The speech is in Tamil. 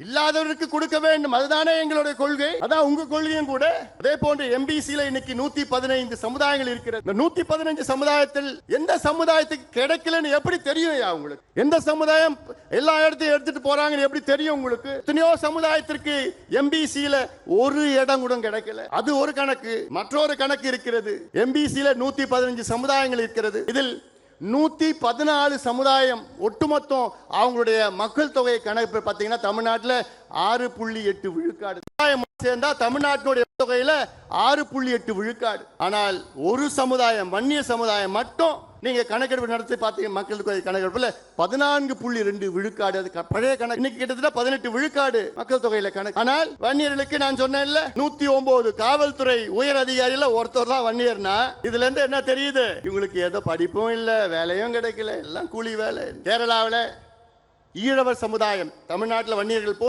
இல்லாதவருக்கு கொடுக்க வேண்டும். அதுதானே எங்களுடைய கொள்கை. அதான் உங்க கொள்கையும் கூட. அதே போன்று எம்பிசியில இன்னைக்கு நூத்தி பதினைந்து சமுதாயங்கள் இருக்கிறது. இந்த நூத்தி பதினஞ்சு சமுதாயத்தில் எந்த சமுதாயத்துக்கு கிடைக்கலன்னு எப்படி தெரியும் உங்களுக்கு? எந்த சமுதாயம் எல்லா இடத்தையும் எடுத்துட்டு போறாங்கன்னு எப்படி தெரியும் உங்களுக்கு? எத்தனையோ சமுதாயத்திற்கு எம்பிசியில ஒரு இடம் கூட கிடைக்கல. அது ஒரு கணக்கு. மற்றொரு கணக்கு இருக்கிறது. எம்பிசியில நூத்தி பதினஞ்சு சமுதாயங்கள் இருக்கிறது. இதில் நூத்தி பதினாலு சமுதாயம் ஒட்டுமொத்தம் அவங்களுடைய மக்கள் தொகை கணக்கு பார்த்தீங்கன்னா தமிழ்நாட்டில் ஆறு புள்ளி எட்டு விழுக்காடு. சமுதாயம் சேர்ந்தா தமிழ்நாட்டினுடைய தொகையில் ஆறு புள்ளி எட்டு விழுக்காடு. ஆனால் ஒரு சமுதாயம் வன்னிய சமுதாயம் மட்டும் நீங்க கணக்கெடுப்பு நடத்தி பார்த்தீங்க மக்கள் தொகை கணக்கெடுப்புல பதினான்கு புள்ளி ரெண்டு விழுக்காடு அது பழைய கணக்கு. இன்னைக்கு கிட்டத்தட்ட பதினெட்டு விழுக்காடு மக்கள் தொகையில கணக்கு. ஆனால் வன்னியர்களுக்கு நான் சொன்னேன்ல நூத்தி ஒன்பது காவல்துறை உயர் அதிகாரியில ஒருத்தர் தான் வன்னியர்னா இதுல இருந்து என்ன தெரியுது? இவங்களுக்கு ஏதோ படிப்பும் இல்ல வேலையும் கிடைக்கல எல்லாம் கூலி வேலை. கேரளாவுல ஈழவர் சமுதாயம் தமிழ்நாட்டுல வன்னியர்கள் போ